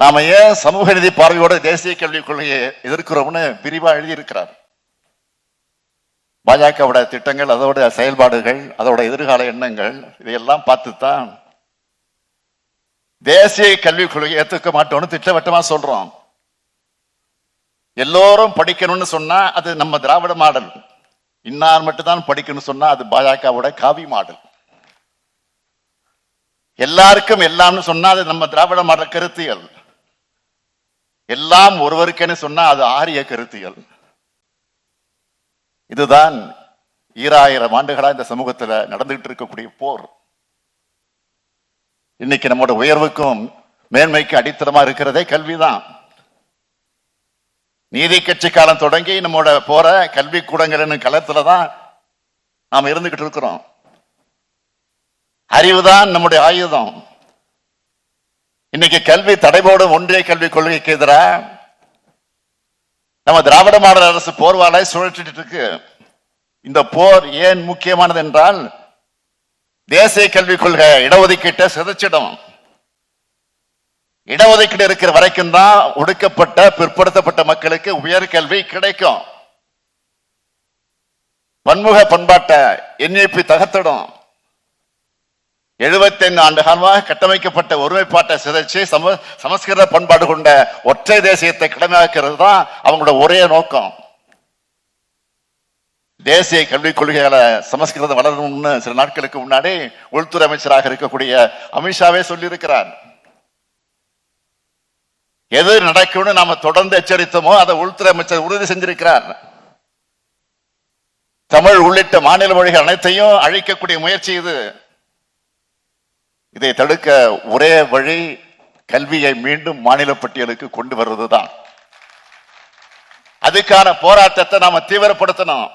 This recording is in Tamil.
நாம ஏன் சமூக நிதி பார்வையோட தேசிய கல்விக் கொள்கையை எதிர்க்கிறோம்னு விரிவா எழுதியிருக்கிறார். பாஜகவோட திட்டங்கள் அதோட செயல்பாடுகள் அதோட எதிர்கால எண்ணங்கள் இதையெல்லாம் பார்த்து தான் தேசிய கல்விக் கொள்கையை ஏத்துக்க மாட்டோம்னு திட்டவட்டமா சொல்றோம். எல்லோரும் படிக்கணும்னு சொன்னா அது நம்ம திராவிட மாடல். இன்னார் மட்டும்தான் படிக்கணும்னு சொன்னா அது பாஜகவோட காவி மாடல். எல்லாருக்கும் எல்லாம்னு சொன்னா அது நம்ம திராவிட மாடல் கருத்தியல். எல்லாம் ஒருவருக்கேன்னு சொன்னா அது ஆரிய கருத்தியல். இதுதான் ஈராயிரம் ஆண்டுகளா இந்த சமூகத்துல நடந்துகிட்டு இருக்கக்கூடிய போர். இன்னைக்கு நம்மோட உயர்வுக்கும் மேன்மைக்கு அடித்தளமா இருக்கிறதே கல்விதான். நீதி கட்சி காலம் தொடங்கி நம்மோட போற கல்வி கூடங்கள் களத்துல தான் நாம் இருந்துகிட்டு இருக்கிறோம். அறிவுதான் நம்முடைய ஆயுதம். இன்னைக்கு கல்வி தடைபோடும் ஒன்றிய கல்விக் கொள்கைக்கு எதிராக நம்ம திராவிட மாடல் அரசு போர்வாலை சுழற்றிட்டு இருக்கு. இந்த போர் ஏன் முக்கியமானது என்றால் தேசிய கல்விக் கொள்கை இடஒதுக்கீட்டை சிதைச்சிடும். இடஒதுக்கீடு இருக்கிற வரைக்கும் தான் ஒடுக்கப்பட்ட பிற்படுத்தப்பட்ட மக்களுக்கு உயர் கல்வி கிடைக்கும். பன்முக பண்பாட்டை என்ஐபி தகர்த்திடும். 75 ஆண்டு காலமாக கட்டமைக்கப்பட்ட ஒருமைப்பாட்டை சிதைச்சு சம சமஸ்கிருத பண்பாடு கொண்ட ஒற்றை தேசியத்தை கடமையாக்கிறது தான் அவங்களோட ஒரே நோக்கம். தேசிய கல்விக் கொள்கைகளை சமஸ்கிருதம் வளரணும்னு சில நாட்களுக்கு முன்னாடி உள்துறை அமைச்சராக இருக்கக்கூடிய அமித்ஷாவே சொல்லியிருக்கிறார். எது நடக்கும்னு நாம தொடர்ந்து எச்சரித்தோமோ அதை உள்துறை அமைச்சர் உறுதி செஞ்சிருக்கிறார். தமிழ் உள்ளிட்ட மாநில மொழிகள் அனைத்தையும் அழிக்கக்கூடிய முயற்சி இது. இதை தடுக்க ஒரே வழி கல்வியை மீண்டும் மாநில பட்டியலுக்கு கொண்டு வருவதுதான் அதுக்கான போராட்டத்தை நாம தீவிரப்படுத்தணும்.